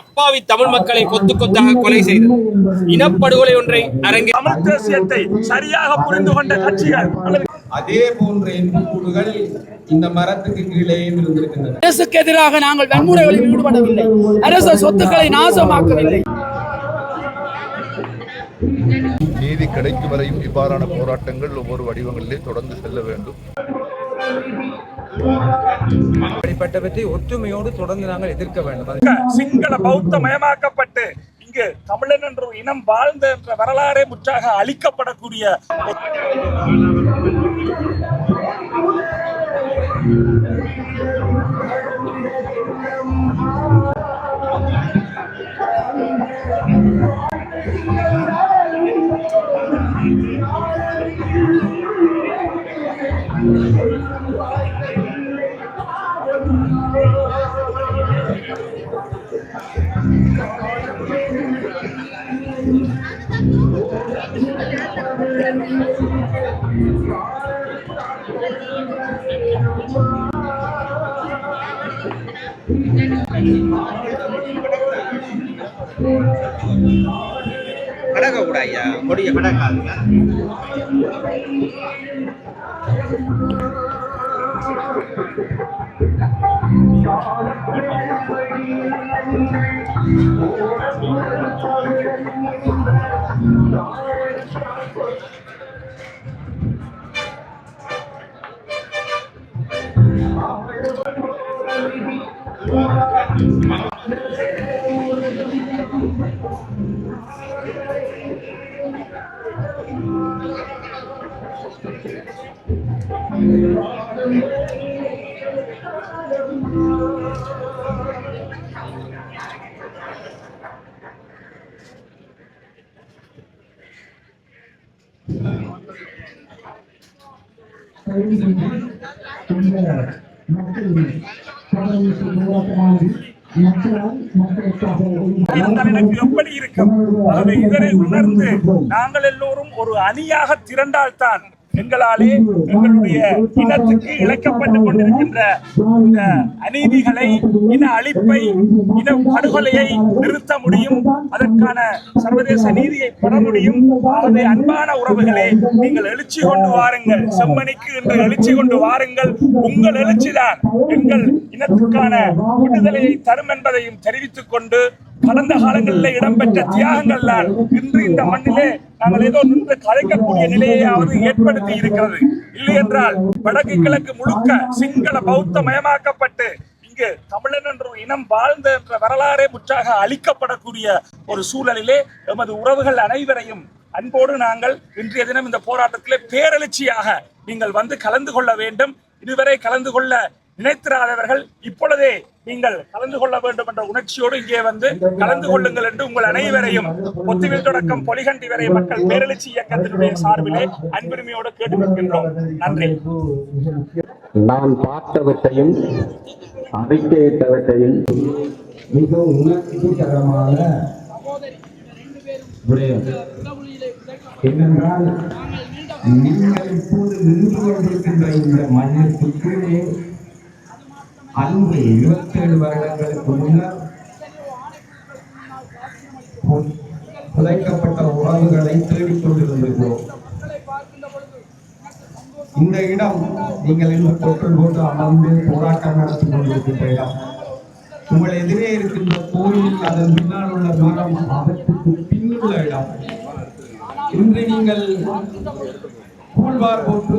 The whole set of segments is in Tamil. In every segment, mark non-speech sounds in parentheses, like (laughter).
அப்பாவி தமிழ் மக்களை கொத்து கொத்தாக கொலை செய்தது. இனப்படுகொலை ஒன்றை அரங்கே தமிழ் தேசியத்தை சரியாக புரிந்து கொண்ட கட்சிகள் அதே போன்ற இந்த மரத்துக்கு கீழேயும் இருந்திருக்கின்றன. அரசுக்கு எதிராக நாங்கள் வன்முறைகளில் ஈடுபடவில்லை. அரசு சொத்துக்களை நாசமாக்கவில்லை. நீதி கிடைக்கும் வரையும் இவ்வாறான போராட்டங்கள் ஒவ்வொரு வடிவங்களிலே தொடர்ந்து செல்ல வேண்டும். அப்படிப்பட்டவற்றை ஒற்றுமையோடு தொடர்ந்து நாங்கள் எதிர்க்க வேண்டும். சிங்கள பௌத்த மயமாக்கப்பட்டு இங்கு தமிழன் என்ற இனம் வாழ்ந்த என்ற வரலாறே முற்றாக அழிக்கப்படக்கூடிய கடக கூடாய்யா கொடிய கடக்காதுங்க எப்படி இருக்கும் ஆகவே இதனை உணர்ந்து நாங்கள் எல்லோரும் ஒரு அணியாக திரண்டால்தான் எங்களாலே எங்களுடைய இனத்துக்கு இழைக்கப்பட்டுக் கொண்டிருக்கின்ற இந்த அநீதிகளை இன அழிப்பை இன படுகொலையை நிறுத்த முடியும். அதற்கான சர்வதேச நீதியை பெற முடியும். ஆகவே அன்பான உறவுகளே நீங்கள் எழுச்சி கொண்டு வாருங்கள். செம்மணிக்கு என்று எழுச்சி கொண்டு வாருங்கள். உங்கள் எழுச்சிதான் எங்கள் இனத்துக்கான விடுதலையை தரும் என்பதையும் தெரிவித்துக் கொண்டு கடந்த காலங்களில் இடம்பெற்ற தியாகங்கள் தான் இன்று இந்த மண்ணிலே நாங்கள் ஏதோ நின்று கலைக்கக்கூடிய நிலையாவது ஏற்படுத்தி இருக்கிறது. இல்லை என்றால் வடக்கு கிழக்கு முழுக்க சிங்கள பௌத்த மயமாக்கப்பட்டு இங்கு தமிழன் என்ற இனம் வாழ்ந்த என்ற வரலாறே முற்றாக அழிக்கப்படக்கூடிய ஒரு சூழலிலே எமது உறவுகள் அனைவரையும் அன்போடு நாங்கள் இன்றைய தினம் இந்த போராட்டத்திலே பேரெழுச்சியாக நீங்கள் வந்து கலந்து கொள்ள வேண்டும். இதுவரை கலந்து கொள்ள நினைத்திராதவர்கள் இப்பொழுதே நீங்கள் கலந்து கொள்ள வேண்டும் என்ற உணர்ச்சியோடு இங்கே வந்து கலந்து கொள்ளுங்கள் என்று உங்கள் அனைவரையும் ஒத்துவில் தொடக்கம் பொலிகண்டி வரை மக்கள் பேரெழுச்சி இயக்கத்தினுடைய சார்பிலே அன்புரிமையோடு கேட்டுக்கொள்கின்றோம். நன்றி. நான் பார்த்தவற்றையும் அறிக்கையிட்டவற்றையும் மிக உணர்ச்சிகரமான விடயம் என்னென்றால் நீங்கள் இப்போது நின்று கொண்டிருக்கின்ற இந்த மண்ணிற்கு கீழே அன்று இருபத்தேழு வருடங்களுக்கு முன்னர் புதைக்கப்பட்ட உறவுகளை தேடிக் கொண்டிருந்திருக்கிறோம் இந்த இடம் நீங்கள் இன்று பொருட்கள் போட்டு அமர்ந்து போராட்டம் நடத்தி கொண்டிருக்கின்ற இடம் உங்கள் எதிரே இருக்கின்ற கோயில் அதன் பின்னால் உள்ள மரம் அதற்கு பின்னுள்ள இடம். இன்று நீங்கள் கூழ்வார் போட்டு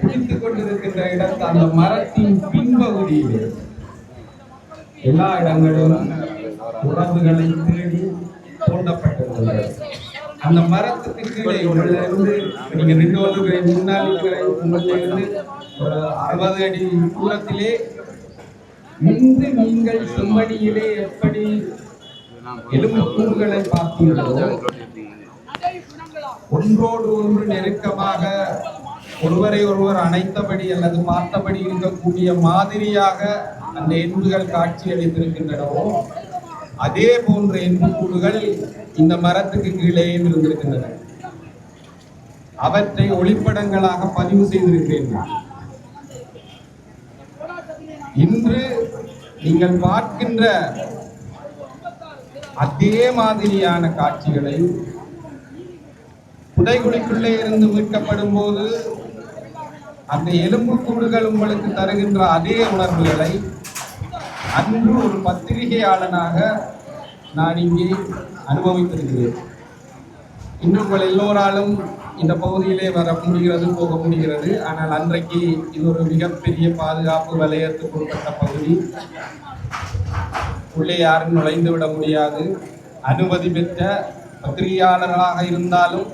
பிடித்துக் கொண்டிருக்கின்ற இடத்து அந்த மரத்தின் பின்பகுதியிலே. எல்லா இடங்களும் உறவுகளை தேடி தோண்டப்பட்டிருந்தது. அந்த மரத்துக்கு கீழே உங்களில் நீங்க ரெண்டு ஒன்று முன்னால் இருக்கிற இருந்து ஒரு அறுபது அடி தூரத்திலே இன்று நீங்கள் செம்மணியிலே எப்படி எலும்பு கூறுகளை பார்த்தீர்களோ ஒன்றோடு ஒன்று நெருக்கமாக ஒருவரை ஒருவர் அணைத்தபடி அல்லது பார்த்தபடி இருக்கக்கூடிய மாதிரியாக அந்த எண்புகள் காட்சியளித்திருக்கின்றனவோ அதே போன்ற எண்புக்கூடுகள் இந்த மரத்துக்கு கீழே இருந்திருக்கின்றன. அவற்றை ஒளிப்படங்களாக பதிவு செய்திருக்கிறேன் இன்று நீங்கள் பார்க்கின்ற அதே மாதிரியான காட்சிகளை புதைகுழிக்குள்ளே இருந்து மீட்கப்படும் போது அந்த எலும்புக்கூடுகள் உங்களுக்கு தருகின்ற அதே உணர்வுகளை அன்று ஒரு பத்திரிகையாளனாக நான் இங்கே அனுபவித்திருக்கிறேன். இன்று உங்கள் எல்லோராலும் இந்த பகுதியிலே வர முடிகிறது போக முடிகிறது. ஆனால் அன்றைக்கு இது ஒரு மிகப்பெரிய பாதுகாப்பு வலயத்துக்கு உட்பட்ட பகுதி. உள்ளே யாரும் நுழைந்து விட முடியாது. அனுமதி பெற்ற பத்திரிகையாளர்களாக இருந்தாலும்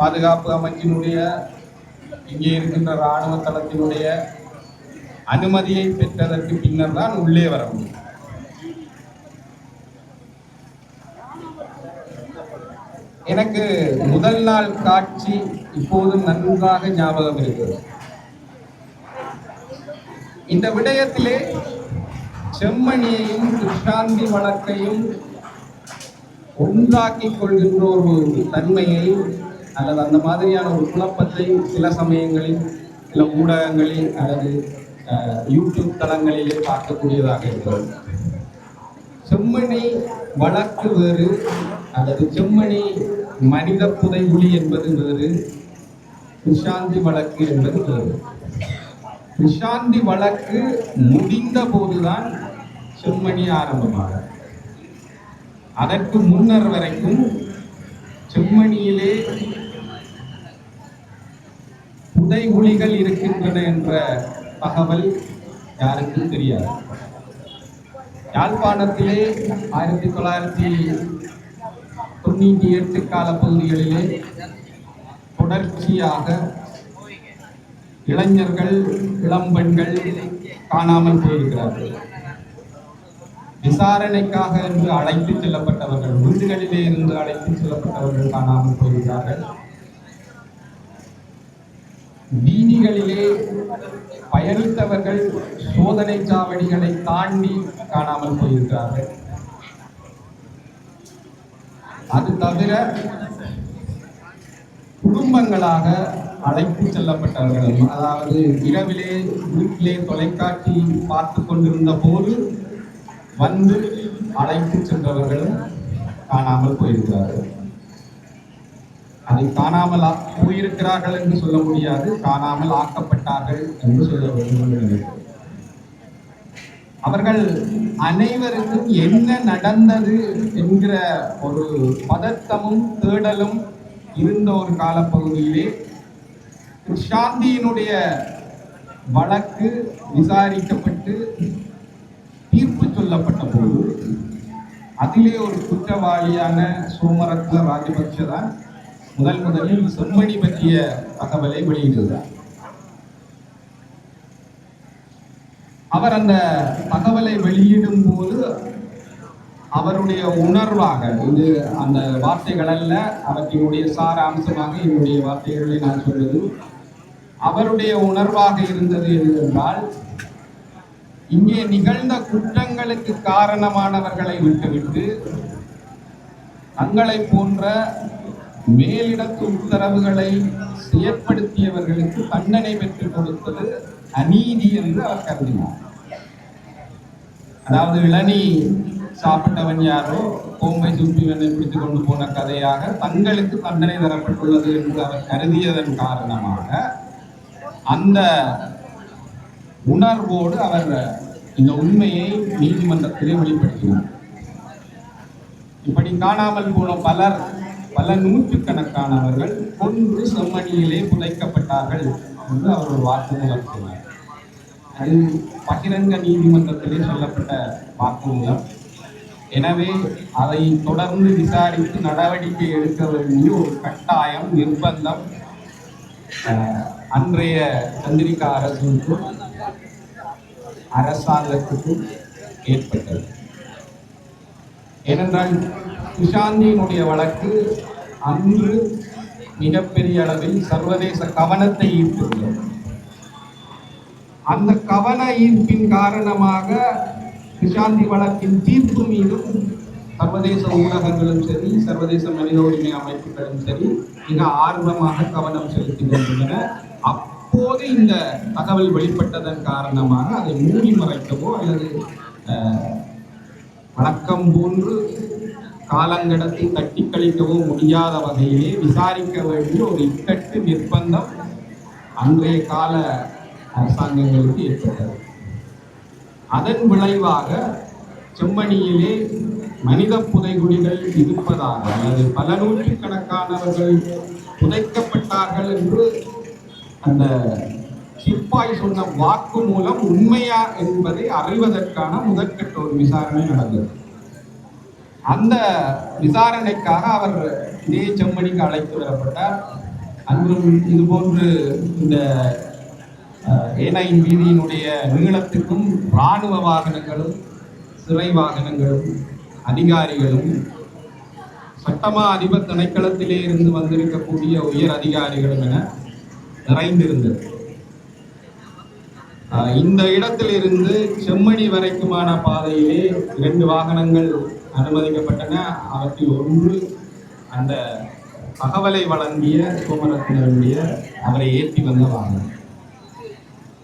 பாதுகாப்பு அமைச்சினுடைய இங்கே இருக்கின்ற இராணுவ தளத்தினுடைய அனுமதியை பெற்றதற்கு பின்னர் தான் உள்ளே வர முடியும். எனக்கு முதல் நாள் காட்சி இப்போதும் நன்றாக ஞாபகம் இருக்கிறது. இந்த விடயத்திலே செம்மணியையும் கிருஷ்ணாந்தி வழக்கையும் ஒன்றாக்கிக் கொள்கின்ற ஒரு தன்மையை அல்லது அந்த மாதிரியான ஒரு குழப்பத்தை சில சமயங்களில் சில ஊடகங்களில் அல்லது யூடியூப் தளங்களிலே பார்க்கக்கூடியதாக இருக்கிறது. செம்மணி வழக்கு வேறு அல்லது செம்மணி மனித புதைகுழி என்பது வேறு விஷாந்தி வழக்கு என்பது வேறு. விஷாந்தி வழக்கு முடிந்த போதுதான் செம்மணி ஆரம்பமாக அதற்கு முன்னர் வரைக்கும் செம்மணியிலே புதைகுழிகள் இருக்கின்றன என்ற தகவல் யாருக்கும் தெரியாது. யாழ்ப்பாணத்திலே ஆயிரத்தி தொள்ளாயிரத்தி தொண்ணூற்றி எட்டு காலப்பகுதிகளிலே தொடர்ச்சியாக இளைஞர்கள் இளம்பெண்கள் காணாமல் போயிருக்கிறார்கள். விசாரணைக்காக என்று அழைத்துச் செல்லப்பட்டவர்கள் வீடுகளிலே இருந்து அழைத்துச் செல்லப்பட்டவர்கள் காணாமல் போயிருக்கிறார்கள். வீதிகளிலே பயணித்தவர்கள் சோதனை சாவடிகளை தாண்டி காணாமல் போயிருக்கிறார்கள். அது தவிர குடும்பங்களாக அழைத்து செல்லப்பட்டவர்களும் அதாவது இரவிலே வீட்டிலே தொலைக்காட்சி பார்த்து கொண்டிருந்த போது வந்து அழைத்து சென்றவர்களும் காணாமல் போயிருக்கிறார்கள். அதை காணாமல் ஆ- போயிருக்கிறார்கள் என்று சொல்ல முடியாது. காணாமல் ஆக்கப்பட்டார்கள் என்று சொல்ல வேண்டும் அவர்கள் அனைவருக்கும் என்ன நடந்தது என்கிற ஒரு பதட்டமும் தேடலும் இருந்த ஒரு காலப்பகுதியிலே சாந்தியினுடைய வழக்கு விசாரிக்கப்பட்டு தீர்ப்பு சொல்லப்பட்ட போது அதிலே ஒரு குற்றவாளியான சோமரத்ன ராஜபக்ஷ தான் முதல் முதலில் செம்மணி பற்றிய தகவலை வெளியிட்டிருந்தார் அவர் அந்த தகவலை வெளியிடும் போது அவருடைய உணர்வாக இது அந்த வார்த்தைகள் அவற்றினுடைய சார அம்சமாக என்னுடைய வார்த்தைகளை நான் சொல்வது அவருடைய உணர்வாக இருந்தது என்றால் இங்கே நிகழ்ந்த குற்றங்களுக்கு காரணமானவர்களை விட்டுவிட்டு தங்களை போன்ற மேலிடத்து உத்தரவுகளை செயற்படுத்தியவர்களுக்கு தண்டனை பெற்றுக் கொடுத்தது அநீதி என்று அவர் கருதினார். அதாவது இளநி சாப்பிட்டவன் யாரோ கோம்பை சுற்றிவனை பிடித்து கொண்டு போன கதையாக தங்களுக்கு தண்டனை தரப்பட்டுள்ளது என்று அவர் கருதியதன் காரணமாக அந்த உணர்வோடு அவர் இந்த உண்மையை நீதிமன்றத்திலே வெளிப்படுத்தினார். இப்படி காணாமல் போன பலர் பல நூற்றுக்கணக்கானவர்கள் கொன்று செம்மணியிலே புதைக்கப்பட்டார்கள் என்று அவர் ஒரு வாக்குமூலம் சொன்னார் அது பகிரங்க நீதிமன்றத்திலே சொல்லப்பட்ட வாக்குமூலம் எனவே அதை தொடர்ந்து விசாரித்து நடவடிக்கை எடுக்க வேண்டிய ஒரு கட்டாயம் நிர்பந்தம் அன்றைய சந்திரிகா அரசுக்கும் அரசாங்கத்துக்கும் ஏற்பட்டது. ஏனென்றால் சுஷாந்தியினுடைய வழக்கு அன்று மிகப்பெரிய அளவில் சர்வதேச கவனத்தை ஈர்த்துள்ளது. அந்த கவன ஈர்ப்பின் காரணமாக சுஷாந்தி வழக்கின் தீர்ப்பு மீதும் சர்வதேச ஊடகங்களும் சரி சர்வதேச மனித உரிமை அமைப்புகளும் சரி மிக ஆர்வமாக கவனம் செலுத்தி கொண்டிருந்தன அப்போது இந்த தகவல் வெளிப்பட்டதன் காரணமாக அதை மூடி மறைக்கவோ அல்லது வழக்கம் போன்று காலங்கடத்தை தட்டி கழிக்கவோ முடியாத வகையிலே விசாரிக்க வேண்டிய ஒரு இக்கட்டு நிர்பந்தம் அன்றைய கால அரசாங்கங்களுக்கு ஏற்பட்டது. அதன் விளைவாக செம்மணியிலே மனித புதைகுடிகள் இருப்பதாக அல்லது பல நூற்றுக்கணக்கானவர்கள் புதைக்கப்பட்டார்கள் என்று அந்த சிப்பாய் சொன்ன வாக்கு மூலம் உண்மையா என்பதை அறிவதற்கான முதற்கட்ட ஒரு விசாரணை நடந்தது. அந்த விசாரணைக்காக அவர் இதே செம்மணிக்கு அழைத்து வரப்பட்டார். அன்றும் இதுபோன்று இந்த ஏனையின் வீதியினுடைய நீளத்துக்கும் இராணுவ வாகனங்களும் சிறை வாகனங்களும் அதிகாரிகளும் சட்டமா அதிபர் திணைக்களத்திலே இருந்து வந்திருக்கக்கூடிய உயர் அதிகாரிகளும் என நிறைந்திருந்தது. இந்த இடத்திலிருந்து செம்மணி வரைக்குமான பாதையிலே இரண்டு வாகனங்கள் அனுமதிக்கப்பட்டன. அவற்றில் ஒன்று அந்த தகவலை வழங்கிய சோமரத்னருடைய அவரை ஏற்றி வந்த வாகனம்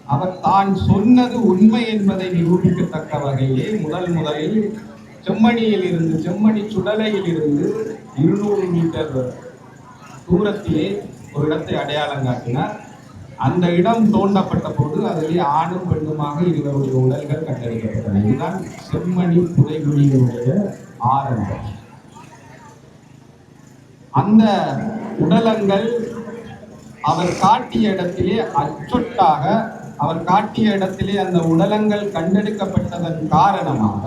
அவர் தான் சொன்னது உண்மை என்பதை நிரூபிக்கத்தக்க வகையிலே முதல் முதலில் செம்மணியில் இருந்து செம்மணி சுடலையில் இருந்து இருநூறு மீட்டர் தூரத்திலே ஒரு இடத்தை அடையாளம் காட்டினார். அந்த இடம் தோண்டப்பட்ட போது அதிலே ஆணும் பெண்ணுமாக இருவருடைய உடல்கள் கண்டறியப்பட்டன. இதுதான் செம்மணி புதைகுழியினுடைய ஆரம்பம். அந்த உடலங்கள் அவர் காட்டிய இடத்திலே அச்சொட்டாக அவர் காட்டிய இடத்திலே அந்த உடலங்கள் கண்டெடுக்கப்பட்டதன் காரணமாக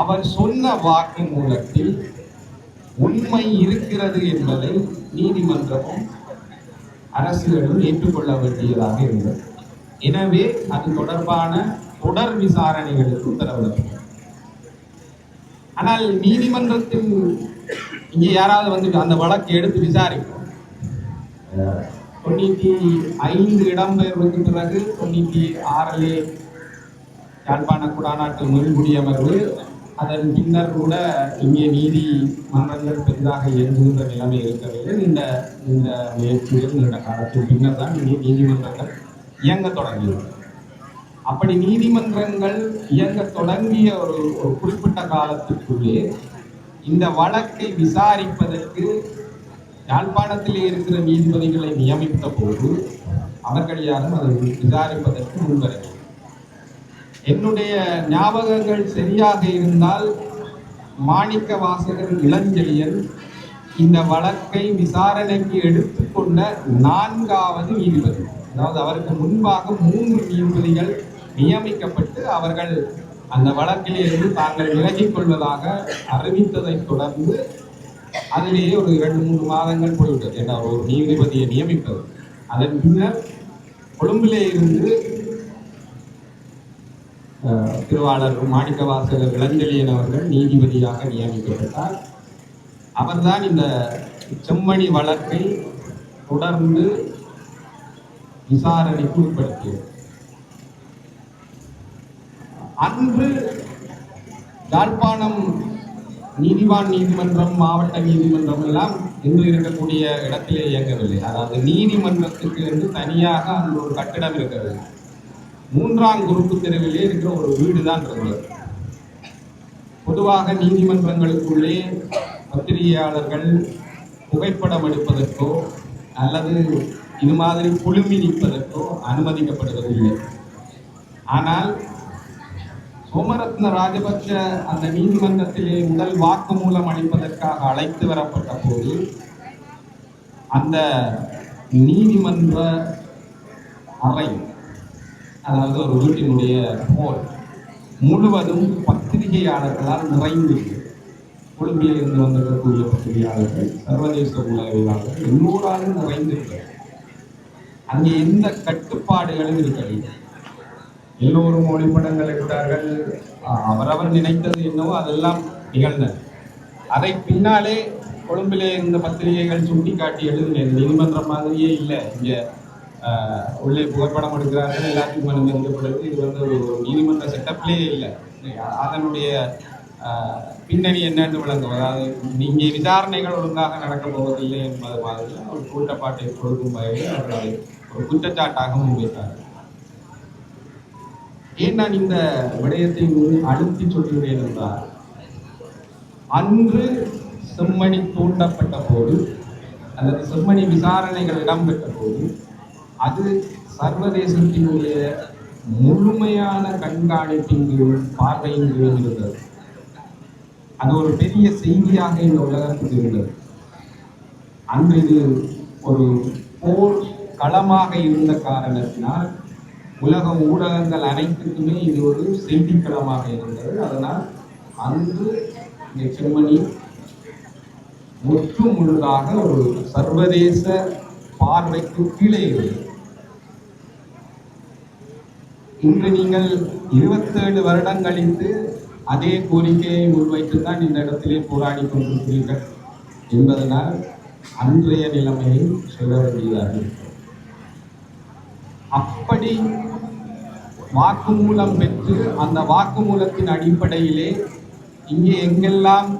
அவர் சொன்ன வாக்கு மூலத்தில் உண்மை இருக்கிறது என்பதை நீதிமன்றமும் அரசுகளும் ஏற்றுக்கொள்ள வேண்டியதாக இருந்தது. எனவே அது தொடர்பான தொடர் விசாரணைகளுக்கு உத்தரவிடப்பட்டது. ஆனால் நீதிமன்றத்தில் இங்கே யாராவது வந்து அந்த வழக்கை எடுத்து விசாரிப்போம். தொண்ணூற்றி ஐந்து இடம்பெயர்வுக்கு பிறகு தொண்ணூற்றி ஆறிலே யாழ்ப்பாண குடாநாட்டு மறுகுடியமர்வு அதன் பின்னர் கூட இங்கே நீதிமன்றங்கள் பெரிதாக இயங்குகின்ற நிலைமை இருக்கவில்லை. இந்த இந்த முயற்சிகள் நீண்ட காலத்தின் பின்னர் தான் இங்கே நீதிமன்றங்கள் இயங்க தொடங்கியது. அப்படி நீதிமன்றங்கள் இயங்க தொடங்கிய ஒரு ஒரு குறிப்பிட்ட காலத்திற்குள்ளே இந்த வழக்கை விசாரிப்பதற்கு யாழ்ப்பாணத்தில் இருக்கிற நீதிபதிகளை நியமித்த போது அவர்கள் யாரும் அதை விசாரிப்பதற்கு முன்வரவில்லை. என்னுடைய ஞாபகங்கள் சரியாக இருந்தால் மாணிக்க வாசகர் இளஞ்செழியன் இந்த வழக்கை விசாரணைக்கு எடுத்துக்கொண்ட நான்காவது நீதிபதி. அதாவது அவருக்கு முன்பாக மூன்று நீதிபதிகள் நியமிக்கப்பட்டு அவர்கள் அந்த வழக்கில் இருந்து தாங்கள் விலகிக் கொள்வதாக அறிவித்ததை தொடர்ந்து அதிலேயே ஒரு இரண்டு மூன்று மாதங்கள் போய்விட்டது. ஏன்னா ஒரு நீதிபதியை நியமிப்பது அதன் பின்னர் கொழும்பிலே இருந்து திருவாளர் மாணிக்கவாசகர் இளஞ்செழியன் அவர்கள் நீதிபதியாக நியமிக்கப்பட்டார். அவர்தான் இந்த செம்மணி வழக்கை தொடர்ந்து விசாரணைக்கு உட்படுத்தியது அன்று யாழ்ப்பாணம் நீதிவான் நீதிமன்றம் மாவட்ட நீதிமன்றம் எல்லாம் இன்று இருக்கக்கூடிய இடத்திலே இயங்கவில்லை. அதாவது நீதிமன்றத்துக்கு என்று தனியாக அங்கு ஒரு கட்டிடம் இருக்கிறது மூன்றாம் குறுப்பு தெருவிலே இருக்கிற ஒரு வீடு தான் இருந்தது. பொதுவாக நீதிமன்றங்களுக்குள்ளே பத்திரிகையாளர்கள் புகைப்படம் எடுப்பதற்கோ அல்லது இது மாதிரி குழுமி நிற்பதற்கோ அனுமதிக்கப்படுவதில்லை. ஆனால் சோமரத்ன ராஜபக்ஷ அந்த நீதிமன்றத்திலே முதல் வாக்குமூலம் அளிப்பதற்காக அழைத்து வரப்பட்ட போது அந்த நீதிமன்ற அறை அதாவது ஒரு வீட்டினுடைய போல் முழுவதும் பத்திரிகையாளர்களால் நிறைந்திருக்கு கொழும்பில் இருந்து வந்திருக்கக்கூடிய பத்திரிகையாளர்கள் சர்வதேச உலகிலாளர்கள் எல்லோராலும் நிறைந்திருக்கிறது அங்கே எந்த கட்டுப்பாடுகளும் இருக்கவில்லை எல்லோரும் ஒளிப்படங்கள் எடுத்தார்கள் அவரவர் நினைத்தது என்னவோ அதெல்லாம் நிகழ்ந்தது அதை பின்னாலே கொழும்பிலே இருந்த பத்திரிகைகள் சுட்டிக்காட்டி எழுதினேன் நீதிமன்றம் மாதிரியே இல்லை. இங்கே உள்ளே புகைப்படம் எடுக்கிறார்கள் எல்லாத்துக்கும் அனுமதிக்கப்படுது. இது வந்து ஒரு நீதிமன்ற செட்டப்லேயே இல்லை. அதனுடைய பின்னணி என்னன்னு விளங்கும். அதாவது நீங்கள் விசாரணைகள் ஒழுங்காக நடக்கப் போவதில்லை என்பது மாதிரி ஒரு கூட்டப்பாட்டை கொடுக்கும் வகையில் அவர்களை ஒரு குற்றச்சாட்டாக முன்வைத்தார்கள் ஏன் நான் இந்த விடயத்தை அழுத்தி சொல்கிறேன் என்றால் அன்று செம்மணி தூண்டப்பட்ட போது அல்லது செம்மணி விசாரணைகள் இடம்பெற்ற போது அது சர்வதேசத்தினுடைய முழுமையான கண்காணிப்பின் கீழ் பார்வையின் கீழ் இருந்தது. அது ஒரு பெரிய செய்தியாக இந்த உலகத்தில் இருந்தது. அன்று இது ஒரு போர் களமாக இருந்த காரணத்தினால் உலக ஊடகங்கள் அனைத்துக்குமே இது ஒரு செய்திக்களமாக இருந்தது. அதனால் அன்று இந்த செம்மணி முற்று முழுதாக ஒரு சர்வதேச பார்வைக்கு கீழே இருந்தது. இன்று நீங்கள் இருபத்தேழு வருடம் கழித்து அதே கோரிக்கையை முன்வைத்து தான் இந்த இடத்திலே போராடி கொண்டிருக்கிறீர்கள் என்பதனால் அன்றைய நிலைமையை சொல்ல வேண்டியதாக இருக்கிறது. அப்படி வாக்குமூலம் பெற்று அந்த வாக்குமூலத்தின் அடிப்படையிலே இங்கே எங்கெல்லாம்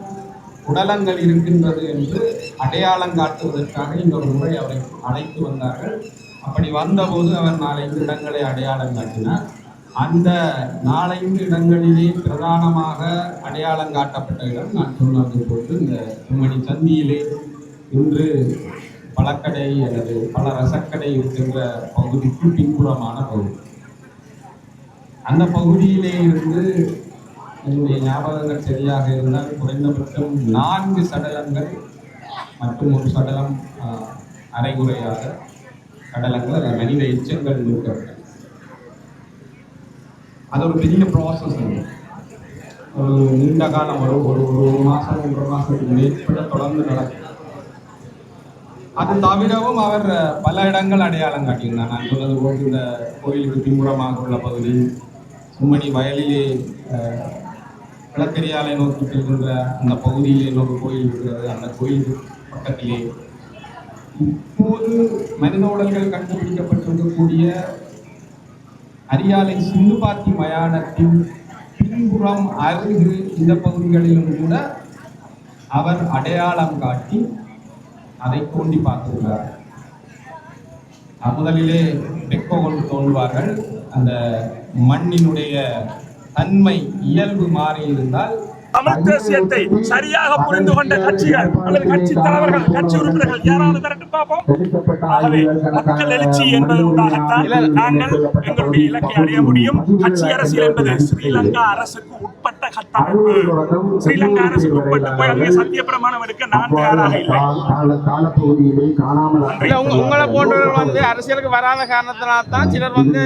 உடலங்கள் இருக்கின்றது என்று அடையாளம் காட்டுவதற்காக இந்த ஒரு முறை அவரை அழைத்து வந்தார்கள் அப்படி வந்தபோது அவர் நாலைந்து இடங்களை அடையாளம் காட்டினார். அந்த நாலைந்து இடங்களிலே பிரதானமாக அடையாளம் காட்டப்பட்ட இடம் நான் சொன்னது போன்று இந்த கும்மணி சந்தியிலே இன்று பழக்கடை அல்லது பல ரசக்கடை இருக்கின்ற பகுதிக்கு பின்புறமான பகுதி. அந்த பகுதியிலே இருந்து என்னுடைய ஞாபகங்கள் சரியாக இருந்தால் குறைந்தபட்சம் நான்கு சடலங்கள் மற்றும் ஒரு சடலம் அரைகுறையாக சடலங்கள் மனித எச்சங்கள் இருக்கிறது அது ஒரு பெரிய ப்ராசஸ் ஒரு நீண்ட காலம் ஒரு ஒரு ஒரு மாதம் ஒன்றரை மாதத்துக்கு மேற்பட தொடர்ந்து நடக்கும். அது தவிரவும் அவர் பல இடங்கள் அடையாளம் காட்டியிருந்தார். நான் சொன்னது போல் இந்த கோயிலுக்கு பின்புறமாக உள்ள பகுதி சும்மணி வயலிலே அஹ், கிழக்கரியாலை நோக்கி செல்கின்ற அந்த பகுதியிலே இன்னொரு கோயில் இருக்கிறது. அந்த கோயில் பக்கத்திலே இப்போது மனித உடல்கள் கண்டுபிடிக்கப்பட்டிருக்கக்கூடிய அரியாலை சிந்துபாத்தி மயானத்தின் பின்புறம் அருகு இந்த பகுதிகளிலும் கூட அவர் அடையாளம் காட்டி அதை தோண்டி பார்த்துள்ளார். முதலிலே டெக்கோ கொண்டு தோன்றுவார்கள். அந்த மண்ணினுடைய தன்மை இயல்பு மாறி இருந்தால் தமிழ் தேசியத்தை சரியாக புரிந்து கொண்ட கட்சிகள் அல்லது கட்சி தலைவர்கள் கட்சி உறுப்பினர்கள் யாராவது திரட்டு பார்ப்போம். ஆகவே மக்கள் எழுச்சி என்பது உண்டாகத்தான் நாங்கள் எங்களுடைய இலக்கை அடைய முடியும். கட்சி அரசியல் என்பது ஸ்ரீலங்கா அரசுக்கு கட்டமைப்பு ஸ்ரீலங்கா அரசுக்கு உட்பட்டு போய் அங்கே சத்திய பிரமாணம் எடுக்க நான் தயாராக இல்லை. இல்ல உங்களை போன்றவர்கள் வந்து அரசியலுக்கு வராத காரணத்தினால தான் சிலர் வந்து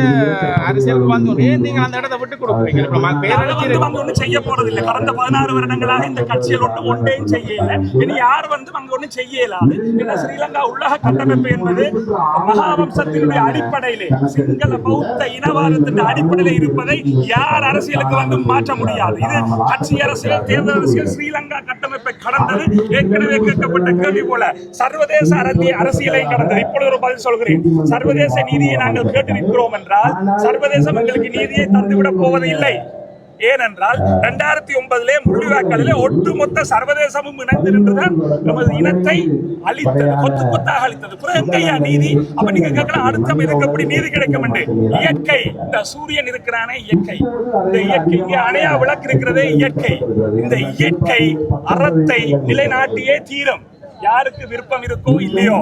அரசியலுக்கு வந்து நீங்க அந்த இடத்தை விட்டு கொடுக்குறீங்க? பேரழிச்சு வந்து ஒண்ணும் செய்ய போறதில்லை. கடந்த பதினாறு வருடங்களாக இந்த கட்சியில் ஒன்றும் ஒன்றையும் செய்யல. இனி யார் வந்து அங்க ஒண்ணும் செய்ய இயலாது ஏன்னா ஸ்ரீலங்கா உள்ளக கட்டமைப்பு என்பது மகாவம்சத்தினுடைய அடிப்படையிலே சிங்கள பௌத்த இனவாதத்தின் அடிப்படையில் இருப்பதை யார் அரசியலுக்கு வந்து மாற்ற முடியாது. இது கட்சி அரசியல் தேர்தல் அரசியல் ஸ்ரீலங்கா கட்டமைப்பை கடந்தது. ஏற்கனவே கேட்கப்பட்ட கேள்வி போல சர்வதேச அரசியல் அரசியலை கடந்தது. இப்பொழுது ஒரு பதில் சொல்கிறேன். சர்வதேச நீதியை நாங்கள் கேட்டு நிற்கிறோம் என்றால் சர்வதேசம் எங்களுக்கு நீதியை தந்துவிடப் போவது இல்லை ஏனென்றால் இரண்டாயிரத்தி ஒன்பதிலே முள்ளிவாய்க்காலிலே ஒட்டுமொத்த சர்வதேசமும் இணைந்து நின்றுதான் நமது இனத்தை அழித்தது கொத்து கொத்தாக அழித்தது. பிறகு எங்கேயா நீதி அப்ப நீங்க கேட்கலாம் அடுத்த இதுக்கு எப்படி நீதி கிடைக்கும் என்று. இயற்கை. இந்த சூரியன் இருக்கிறானே இயற்கை. இந்த இயற்கை இங்கே அணையா விளக்கு இருக்கிறதே இயற்கை. இந்த இயற்கை அறத்தை நிலைநாட்டியே தீரும். யாருக்கு விருப்பம் இருக்கோ இல்லையோ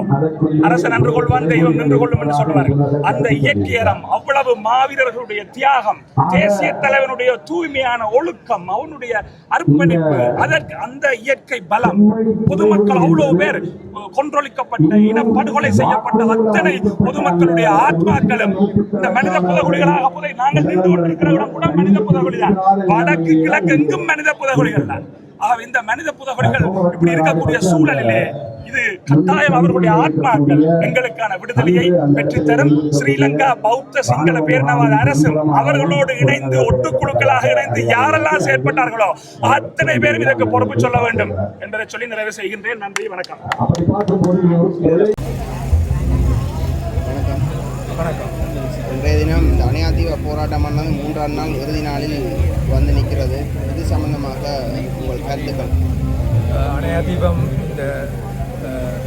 அரசன் நின்று கொள்வான் தெய்வம் நின்று கொள்ளும் என்று சொல்லுவார்கள் அந்த இயக்கியரம் அவ்வளவு மாவீரர்களுடைய தியாகம் தேசிய தலைவனுடைய தூய்மையான ஒழுக்கம் அவனுடைய அர்ப்பணிப்பு அதற்கு அந்த இயற்கை பலம். பொதுமக்கள் அவ்வளவு பேர் கொன்றொழிக்கப்பட்ட இனப்படுகொலை செய்யப்பட்ட அத்தனை பொதுமக்களுடைய ஆத்மாக்களும் இந்த மனித புதகுலிகளாக புதை நாங்கள் நின்று கொண்டிருக்கிற கூட மனித புதகுலிதான் வடக்கு கிழக்கு எங்கும் மனித புதகுலிகள் தான். ஆகவே இந்த மனித புதகுலிகள் இப்படி இருக்கக்கூடிய சூழலிலே இது கட்டாயம் அவர்களுடைய ஆத்மாக்கள் எங்களுக்கான விடுதலையை பெற்றுத்தரும். ஸ்ரீலங்கா பௌத்த சிங்கள பேரினவாத அரசும் அவர்களோடு இணைந்து ஒட்டுக்குழுக்களாக இணைந்து யாரெல்லாம் செயற்பட்டார்களோ அத்தனை பேரும் இதற்கு பொறுப்பு சொல்ல வேண்டும் என்பதை சொல்லி நிறைவு செய்கின்றேன். நன்றி வணக்கம். வணக்கம். இன்றைய தினம் இந்த அணையாதீவ போராட்டமானது மூன்றாம் நாள் இறுதி நாளில் வந்து நிற்கிறது. இது சம்பந்தமாக உங்கள் கருத்துக்கள். அணையாதீபம் இந்த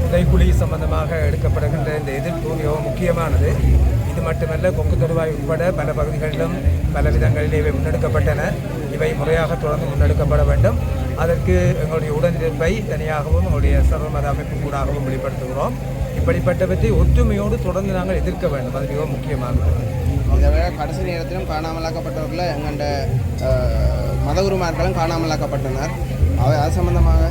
புதைக்குழி சம்பந்தமாக எடுக்கப்படுகின்ற இந்த எதிர்ப்பு மிகவும் முக்கியமானது. இது மட்டுமல்ல கொங்கு தொடுவாய் உட்பட பல பகுதிகளிலும் பல விதங்களில் இவை முன்னெடுக்கப்பட்டன. இவை முறையாக தொடர்ந்து முன்னெடுக்கப்பட வேண்டும். அதற்கு எங்களுடைய உடனிருப்பை தனியாகவும் எங்களுடைய சர்வமத அமைப்பு கூடாகவும் வெளிப்படுத்துகிறோம். இப்படிப்பட்டவற்றை ஒற்றுமையோடு தொடர்ந்து நாங்கள் எதிர்க்க வேண்டும். அது மிகவும் முக்கியமானது இதை விட கடைசி நேரத்திலும் காணாமலாக்கப்பட்டவர்களில் எங்கண்ட மதகுருமார்களும் காணாமலாக்கப்பட்டனர். அவை அது சம்பந்தமாக?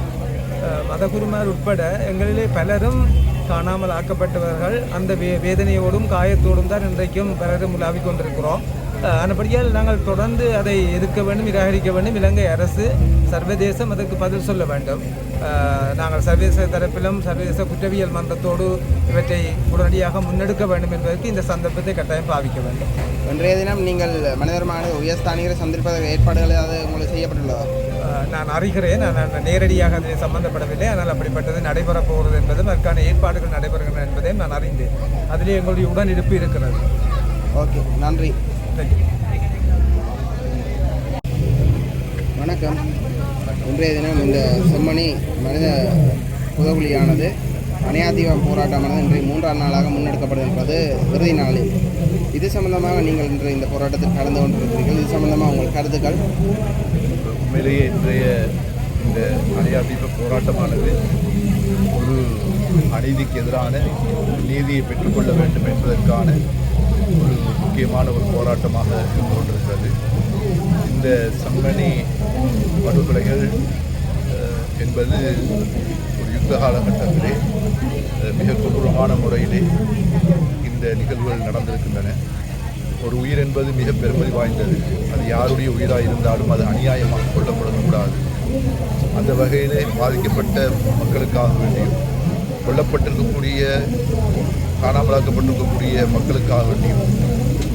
மதகுருமார் உட்பட எங்களிலே பலரும் காணாமல் ஆக்கப்பட்டவர்கள் அந்த வே வேதனையோடும் காயத்தோடும் தான் இன்றைக்கும் பலரும் உலாவிக் கொண்டிருக்கிறோம். ஆனபடியால் நாங்கள் தொடர்ந்து அதை எதிர்க்க வேண்டும் நிராகரிக்க வேண்டும். இலங்கை அரசு சர்வதேசம் அதற்கு பதில் சொல்ல வேண்டும். நாங்கள் சர்வதேச தரப்பிலும் சர்வதேச குற்றவியல் மன்றத்தோடு இவற்றை உடனடியாக முன்னெடுக்க வேண்டும் என்பதற்கு இந்த சந்தர்ப்பத்தை கட்டாயம் பாவிக்க வேண்டும். இன்றைய தினம் நீங்கள் மனிதர்மான உயர்ஸ்தானிகரை சந்திப்பதற்கு ஏற்பாடுகள் ஏதாவது உங்களுக்கு செய்யப்பட்டுள்ளதா? நான் அறிகிறேன். நான் நேரடியாக அதில் சம்பந்தப்படவில்லை. ஆனால் அப்படிப்பட்டது நடைபெறப் போகிறது என்பதும் அதற்கான ஏற்பாடுகள் நடைபெறுகின்றன என்பதையும் நான் அறிந்தேன். அதிலே எங்களுடைய உடனிருப்பு இருக்கிறது. ஓகே நன்றி. வணக்கம். இன்றைய தினம் இந்த செம்மணி மனித புதகுலியானது அணையாதீவ போராட்டமானது இன்றைய மூன்றாம் நாளாக முன்னெடுக்கப்படுகின்றது. இறுதி நாளில். இது சம்பந்தமாக நீங்கள் இன்று இந்த போராட்டத்தில் கலந்து கொண்டிருக்கிறீர்கள். இது சம்பந்தமாக உங்கள் கருத்துக்கள்? உண்மையிலேயே இன்றைய இந்த அணையாதீப போராட்டமானது ஒரு அநீதிக்கு எதிரான நீதியை பெற்றுக்கொள்ள வேண்டும் என்பதற்கான ஒரு முக்கியமான ஒரு போராட்டமாக இருந்து கொண்டிருக்கிறது. இந்த சம்மணி படுகொலைகள் என்பது ஒரு யுத்த காலகட்டத்திலே மிக கொடூரமான முறையிலே இந்த நிகழ்வுகள் நடந்திருக்கின்றன. ஒரு உயிர் என்பது மிக பெருமதி வாய்ந்தது. அது யாருடைய உயிராக இருந்தாலும் அது அநியாயமாக கொல்லப்படக்கூடாது. அந்த வகையிலே பாதிக்கப்பட்ட மக்களுக்காக வேண்டியும் கொல்லப்பட்டிருக்கக்கூடிய காணாமலாக்கப்பட்டிருக்கக்கூடிய மக்களுக்காக வேண்டியும்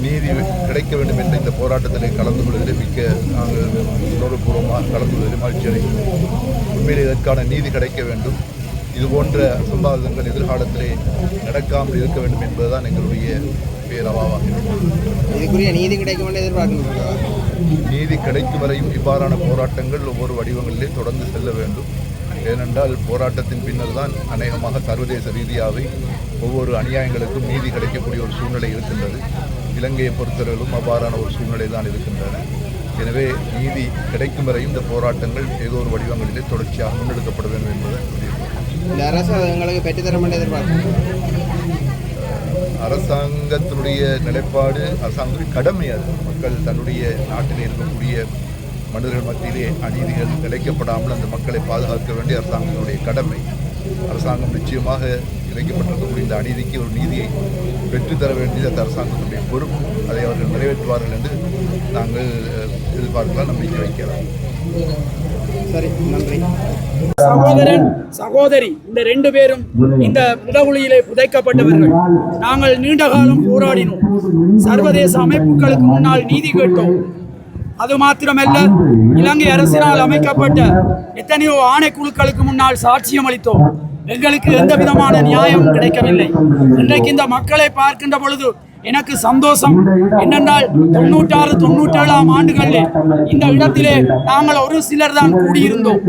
நீதி கிடைக்க வேண்டும் என்ற இந்த போராட்டத்திலே கலந்து கொள்வதில் மிக்க நாங்கள் உணர்வுபூர்வமாக கலந்து கொள்வதில் மகிழ்ச்சி அடைகிறோம். உண்மையில் இதற்கான நீதி கிடைக்க வேண்டும். இது போன்ற சம்பாதங்கள் எதிர்காலத்திலே நடக்காமல் இருக்க வேண்டும் என்பதுதான் எங்களுடைய பேரவாவாக இதுக்குரிய நீதி கிடைக்கும் என்று நீதி கிடைக்கும் வரையும் இவ்வாறான போராட்டங்கள் ஒவ்வொரு வடிவங்களிலே தொடர்ந்து செல்ல வேண்டும். ஏனென்றால் போராட்டத்தின் பின்னர் தான் அநேகமாக சர்வதேச ரீதியாகவே ஒவ்வொரு அநியாயங்களுக்கும் நீதி கிடைக்கக்கூடிய ஒரு சூழ்நிலை இருக்கின்றது. இலங்கையை பொறுத்தவரையிலும் அவ்வாறான ஒரு சூழ்நிலை தான் இருக்கின்றன. எனவே நீதி கிடைக்கும் வரையும் இந்த போராட்டங்கள் ஏதோ ஒரு வடிவங்களிலே தொடர்ச்சியாக முன்னெடுக்கப்பட வேண்டும் என்பதை இந்த அரசு அதை எங்களுக்கு பெற்றுத்தரும் என்று எதிர்பார்க்கிறீர்கள் அரசாங்கத்தினுடைய நிலைப்பாடு அரசாங்கத்துடைய கடமை அது. மக்கள் தன்னுடைய நாட்டில் இருக்கக்கூடிய மனிதர்கள் மத்தியிலே அநீதிகள் இழைக்கப்படாமல் அந்த மக்களை பாதுகாக்க வேண்டிய அரசாங்கத்தினுடைய கடமை. அரசாங்கம் நிச்சயமாக இழைக்கப்பட்டிருக்கக்கூடிய இந்த அநீதிக்கு ஒரு நீதியை பெற்றுத்தர வேண்டியது அந்த அரசாங்கத்தினுடைய பொறுப்பு. அதை அவர்கள் நிறைவேற்றுவார்கள் என்று நாங்கள் எதிர்பார்க்கலாம் நம்பிக்கை வைக்கலாம். சரி நன்றி. சகோதரன் சகோதரி இந்த ரெண்டு பேரும் இந்த புதகுழியிலே புதைக்கப்பட்டவர்கள். நாங்கள் நீண்ட காலம் போராடினோம். சர்வதேச அமைப்புகளுக்கு முன்னால் நீதி கேட்டோம். அது மாத்திரமல்ல இலங்கை அரசினால் அமைக்கப்பட்ட எத்தனையோ ஆணைக்குழுக்களுக்கு முன்னால் சாட்சியம் அளித்தோம். எங்களுக்கு எந்த விதமான நியாயமும் கிடைக்கவில்லை. இன்றைக்கு இந்த மக்களை பார்க்கின்ற பொழுது எனக்கு சந்தோஷம். என்னென்றால் தொண்ணூற்றாறு தொண்ணூற்றேழாம் ஆண்டுகளில் இந்த இடத்திலே நாங்கள் ஒரு சிலர் தான் கூடியிருந்தோம்.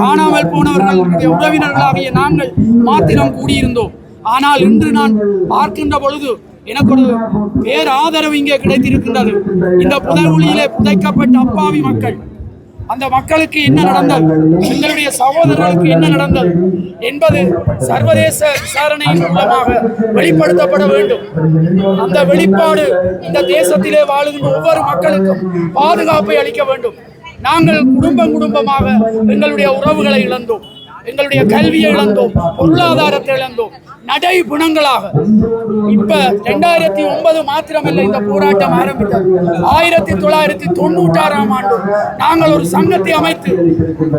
காணாமல் போனவர்களுடைய உறவினர்களாகிய நாங்கள் மாத்திரம் கூடியிருந்தோம். ஆனால் இன்று நான் பார்க்கின்ற பொழுது எனக்கு ஒரு பேராதரவு ஆதரவு இங்கே கிடைத்திருக்கின்றது. இந்த புதர்குழியிலே புதைக்கப்பட்ட அப்பாவி மக்கள் அந்த மக்களுக்கு என்ன நடந்தது? எங்களுடைய சகோதரர்களுக்கு என்ன நடந்தது? என்பது சர்வதேச விசாரணையின் மூலமாக வெளிப்படுத்தப்பட வேண்டும். அந்த வெளிப்பாடு இந்த தேசத்திலே வாழுகின்ற ஒவ்வொரு மக்களுக்கும் பாதுகாப்பை அளிக்க வேண்டும். நாங்கள் குடும்பம் குடும்பமாக எங்களுடைய உறவுகளை இழந்தோம். எங்களுடைய கல்வியை இழந்தோம். பொருளாதாரத்தை இழந்தோம். நடை குணங்களாக இப்ப ரெண்டாயிரத்தி ஒன்பது மாத்திரமல்ல இந்த போராட்டம் ஆரம்பித்தது. ஆயிரத்தி தொள்ளாயிரத்தி தொண்ணூற்றாறாம் ஆண்டு நாங்கள் ஒரு சங்கத்தை அமைத்து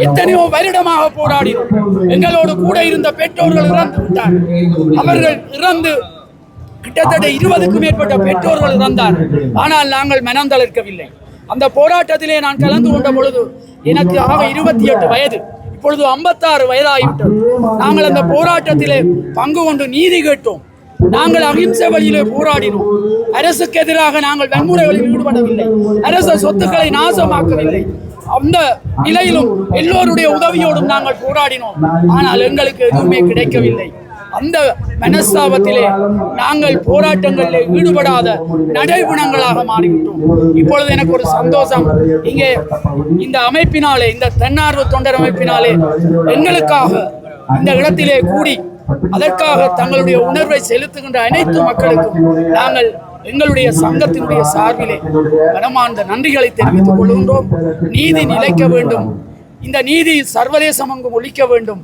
எத்தனையோ வருடமாக போராடினோம். எங்களோடு கூட இருந்த பெற்றோர்கள் இறந்து விட்டார் அவர்கள் இறந்து கிட்டத்தட்ட இருபதுக்கும் மேற்பட்ட பெற்றோர்கள் இறந்தார். ஆனால் நாங்கள் மனம் தளர்க்கவில்லை. அந்த போராட்டத்திலே நான் கலந்து கொண்ட பொழுது எனக்கு ஆக இருபத்தி எட்டு வயது. இப்பொழுது ஐம்பத்தாறு வயதாகிவிட்டது. நாங்கள் அந்த போராட்டத்திலே பங்கு கொண்டு நீதி கேட்டோம். நாங்கள் அகிம்சை வழியிலே போராடினோம். அரசுக்கு எதிராக நாங்கள் வன்முறைகளில் ஈடுபடவில்லை. அரச சொத்துக்களை நாசமாக்கவில்லை. அந்த நிலையிலும் எல்லோருடைய உதவியோடும் நாங்கள் போராடினோம். ஆனால் எங்களுக்கு எதுவுமே கிடைக்கவில்லை. அந்த மனஸ்தாபத்திலே நாங்கள் போராட்டங்களில் ஈடுபடாத நடைகுணங்களாக மாறிவிட்டோம். இப்பொழுது எனக்கு ஒரு சந்தோஷம். இங்கே இந்த அமைப்பினாலே இந்த தன்னார்வ தொண்டர் அமைப்பினாலே எங்களுக்காக இந்த இடத்திலே கூடி அதற்காக தங்களுடைய உணர்வை செலுத்துகின்ற அனைத்து மக்களுக்கும் நாங்கள் எங்களுடைய சங்கத்தினுடைய சார்பிலே கனமார்ந்த நன்றிகளை தெரிவித்துக் கொள்கின்றோம். நீதி நிலைக்க வேண்டும். இந்த நீதி சர்வதேசம் அங்கும் ஒழிக்க வேண்டும்.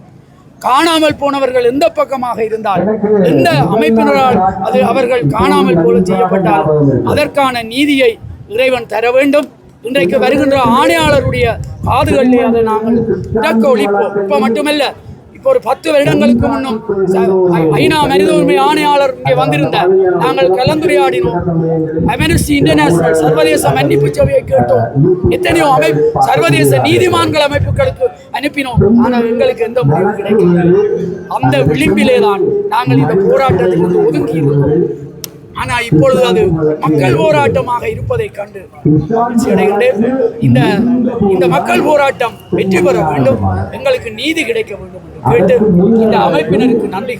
காணாமல் போனவர்கள் எந்த பக்கமாக இருந்தால் எந்த அமைப்பினரால் அது அவர்கள் காணாமல் போல செய்யப்பட்டால் அதற்கான நீதியை இறைவன் தர வேண்டும். இன்றைக்கு வருகின்ற ஆணையாளருடைய காதுகளிலே அதை நாங்கள் உடக்க ஒழிப்போம். இப்ப மட்டுமல்ல இப்போ ஒரு பத்து வருடங்களுக்கு முன்னும் ஐநா மனித உரிமை ஆணையாளர் இங்கே வந்திருந்தார். நாங்கள் கலந்துரையாடினோம். அமெனிஸ்டி இன்டர்நேஷனல் சர்வதேச மன்னிப்பு சபையை கேட்டோம். எத்தனையோ அமைப்பு சர்வதேச நீதிமான்கள் அமைப்புகளுக்கு அனுப்பினோம். ஆனால் எங்களுக்கு எந்த முடிவும் கிடைக்கவில்லை. அந்த விளிம்பிலே தான் நாங்கள் இந்த போராட்டத்திலிருந்து ஒதுங்கி இருந்தோம் ஆனால் இப்பொழுது அது மக்கள் போராட்டமாக இருப்பதை கண்டு மகிழ்ச்சி அடைகின்றேன் இந்த இந்த மக்கள் போராட்டம் வெற்றி பெற வேண்டும் எங்களுக்கு நீதி கிடைக்க வேண்டும் என்று கேட்டு இந்த அமைப்பினருக்கு நன்றி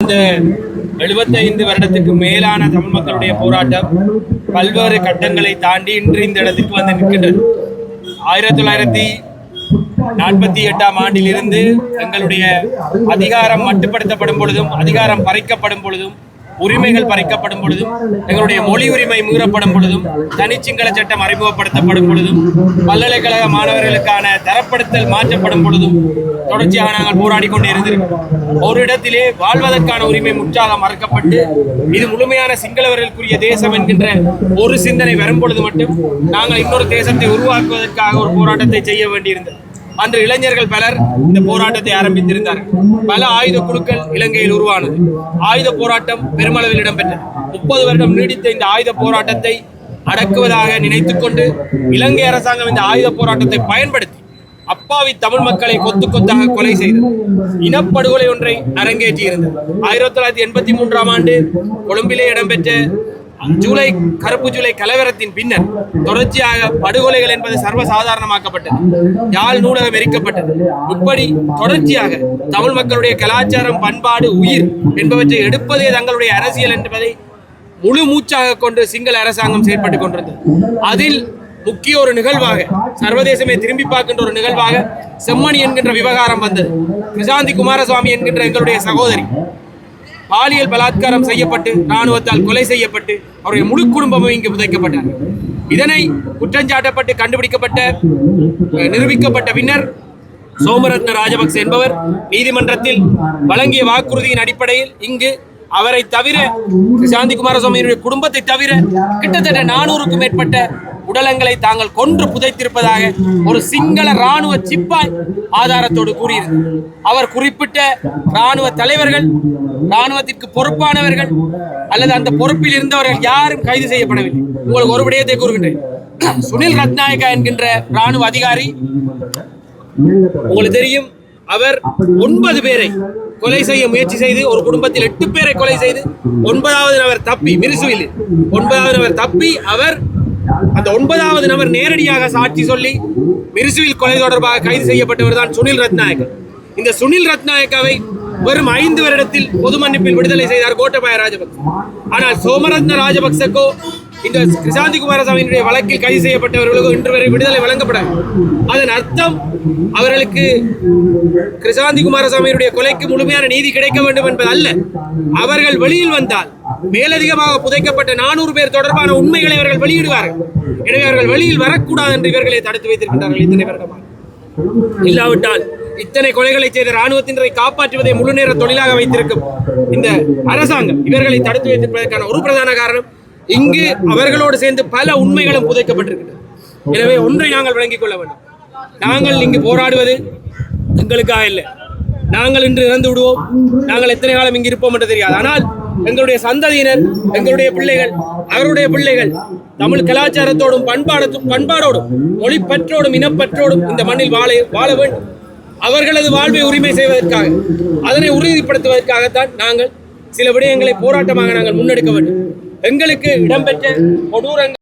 இந்த எழுபத்தைந்து வருடத்துக்கு மேலான தமிழ் மக்களுடைய போராட்டம் பல்வேறு கட்டங்களை தாண்டி இன்று இந்த இடத்துக்கு வந்து நிற்கின்றது. ஆயிரத்தி தொள்ளாயிரத்தி நாற்பத்தி எட்டாம் ஆண்டிலிருந்து எங்களுடைய அதிகாரம் மட்டுப்படுத்தப்படும் பொழுதும் அதிகாரம் பறிக்கப்படும் பொழுதும் உரிமைகள் பறிக்கப்படும் பொழுதும் எங்களுடைய மொழி உரிமை மீறப்படும் பொழுதும் தனிச்சிங்கள சட்டம் அறிமுகப்படுத்தப்படும் பொழுதும் பல்கலைக்கழக மாணவர்களுக்கான தரப்படுத்தல் மாற்றப்படும் பொழுதும் தொடர்ச்சியாக நாங்கள் போராடி கொண்டே இருந்திருக்கிறோம். ஒரு இடத்திலே வாழ்வதற்கான உரிமை முற்றாக மறுக்கப்பட்டு இது முழுமையான சிங்களவர்களுக்குரிய தேசம் என்கின்ற ஒரு சிந்தனை வரும் பொழுது மட்டும் நாங்கள் இன்னொரு தேசத்தை உருவாக்குவதற்காக ஒரு போராட்டத்தை செய்ய வேண்டியிருந்தது. அன்று இளைஞர்கள் பலர் இந்த போராட்டத்தை ஆரம்பித்திருந்தார்கள் பல ஆயுத குழுக்கள் இலங்கையில் உருவானது. ஆயுத போராட்டம் பெருமளவில் இடம்பெற்றது. முப்பது வருடம் நீடித்த இந்த ஆயுத போராட்டத்தை அடக்குவதாக நினைத்துக்கொண்டு இலங்கை அரசாங்கம் இந்த ஆயுத போராட்டத்தை பயன்படுத்தி அப்பாவி தமிழ் மக்களை கொத்து கொத்தாக கொலை செய்தது. இனப்படுகொலை ஒன்றை அரங்கேற்றியிருந்தது. ஆயிரத்தி தொள்ளாயிரத்தி எண்பத்தி மூன்றாம் ஆண்டு கொழும்பிலே இடம்பெற்ற ஜூலை கருப்பு ஜூலை கலவரத்தின் பின்னர் தொடர்ச்சியாக படுகொலைகள் என்பது சர்வசாதாரணமாக்கப்பட்டது. யாழ் நூலகம் எரிக்கப்பட்டது. இப்படி தொடர்ச்சியாக தமிழ் மக்களுடைய கலாச்சாரம் பண்பாடு உயிர் என்பவற்றை எடுப்பதே தங்களுடைய அரசியல் என்பதை முழு மூச்சாக கொண்டு சிங்கள அரசாங்கம் செயற்பட்டுக் கொண்டிருந்தது. அதில் முக்கிய ஒரு நிகழ்வாக சர்வதேசமே திரும்பி பார்க்கின்ற ஒரு நிகழ்வாக செம்மணி என்கின்ற விவகாரம் வந்தது. கிருஷாந்தி குமாரசுவாமி என்கின்ற எங்களுடைய சகோதரி பாலியல் பலாத்காரம் செய்யப்பட்டு ராணுவத்தால் கொலை செய்யப்பட்டு அவருடைய முழு குடும்பமும் இங்கு புதைக்கப்பட்டார் இதனை குற்றஞ்சாட்டப்பட்டு கண்டுபிடிக்கப்பட்ட நிரூபிக்கப்பட்ட பின்னர் சோமரத்ன ராஜபக்ச என்பவர் நீதிமன்றத்தில் வழங்கிய வாக்குறுதியின் அடிப்படையில் இங்கு அவரை தவிர சாந்தி குமாரசுவாமியினுடைய குடும்பத்தை தவிர கிட்டத்தட்ட நானூறுக்கும் மேற்பட்ட உடலங்களை தாங்கள் கொன்று புதைத்திருப்பதாக ஒரு சிங்கள ராணுவ சிப்பாய் ஆதாரத்தோடு கூறியிருந்தது அவர் குறிப்பிட்ட ராணுவ தலைவர்கள் ராணுவத்திற்கு பொறுப்பானவர்கள் அல்லது அந்த பொறுப்பில் இருந்தவர்கள் யாரும் கைது செய்யப்படவில்லை. உங்களுக்கு ஒரு விடயத்தை கூறுகின்றேன். (clears throat) சுனில் ரத்நாயகா என்கின்ற ராணுவ அதிகாரி உங்களுக்கு தெரியும் அவர் ஒன்பது பேரை கொலை செய்ய முயற்சி செய்து ஒரு குடும்பத்தில் எட்டு பேரை கொலை செய்து ஒன்பதாவது அவர் தப்பி மிருசுவில் ஒன்பதாவது அவர் தப்பி அவர் அந்த ஒன்பதாவது நபர் நேரடியாக சாட்சி சொல்லி மிருசுவில் கொலை தொடர்பாக கைது செய்யப்பட்டவர் தான் சுனில் ரத்நாயகன் இந்த சுனில் ரத்நாயக்காவை வெறும் ஐந்து வருடத்தில் பொது மன்னிப்பில் விடுதலை செய்தார் கோட்டபாய ராஜபக்ச. ஆனால் சோமரத்ன ராஜபக்சக்கோ இந்த கிருஷாந்தி குமாரசாமியினுடைய வழக்கில் கைது செய்யப்பட்டவர்களுக்கு இன்று வரை விடுதலை வழங்கப்படாது. அதன் அர்த்தம் அவர்களுக்கு கிருஷாந்தி குமாரசாமியினுடைய கொலைக்கு முழுமையான நீதி கிடைக்க வேண்டும் என்பது அல்ல அவர்கள் வெளியில் வந்தால் மேலதிகமாக புதைக்கப்பட்ட நானூறு பேர் தொடர்பான உண்மைகளை அவர்கள் வெளியிடுவார்கள். எனவே அவர்கள் வெளியில் வரக்கூடாது என்று இவர்களை தடுத்து வைத்திருக்கின்றார்கள் இத்தனை வருடமாக. இல்லாவிட்டால் இத்தனை கொலைகளை செய்த ராணுவத்தினரை காப்பாற்றுவதை முழு நேர தொழிலாக வைத்திருக்கும் இந்த அரசாங்கம். இவர்களை தடுத்து வைத்திருப்பதற்கான ஒரு பிரதான காரணம் இங்கு அவர்களோடு சேர்ந்து பல உண்மைகளும் புதைக்கப்பட்டிருக்கின்றன. எனவே ஒன்றை நாங்கள் விளங்கிக் கொள்ள வேண்டும். நாங்கள் இங்கு போராடுவது எங்களுக்காக இல்லை. நாங்கள் இன்று இறந்து விடுவோம். நாங்கள் எத்தனை காலம் இங்கு இருப்போம் என்று தெரியாது. ஆனால் எங்களுடைய சந்ததியினர் எங்களுடைய பிள்ளைகள் அவருடைய பிள்ளைகள் தமிழ் கலாச்சாரத்தோடும் பண்பாடத்தும் பண்பாடோடும் மொழிப்பற்றோடும் இனப்பற்றோடும் இந்த மண்ணில் வாழ வாழ வேண்டும். அவர்களது வாழ்வை உரிமை செய்வதற்காக அதனை உறுதிப்படுத்துவதற்காகத்தான் நாங்கள் சில விடயங்களை போராட்டமாக நாங்கள் முன்னெடுக்க வேண்டும். எங்களுக்கு இடம்பெற்ற கொடூரங்கள்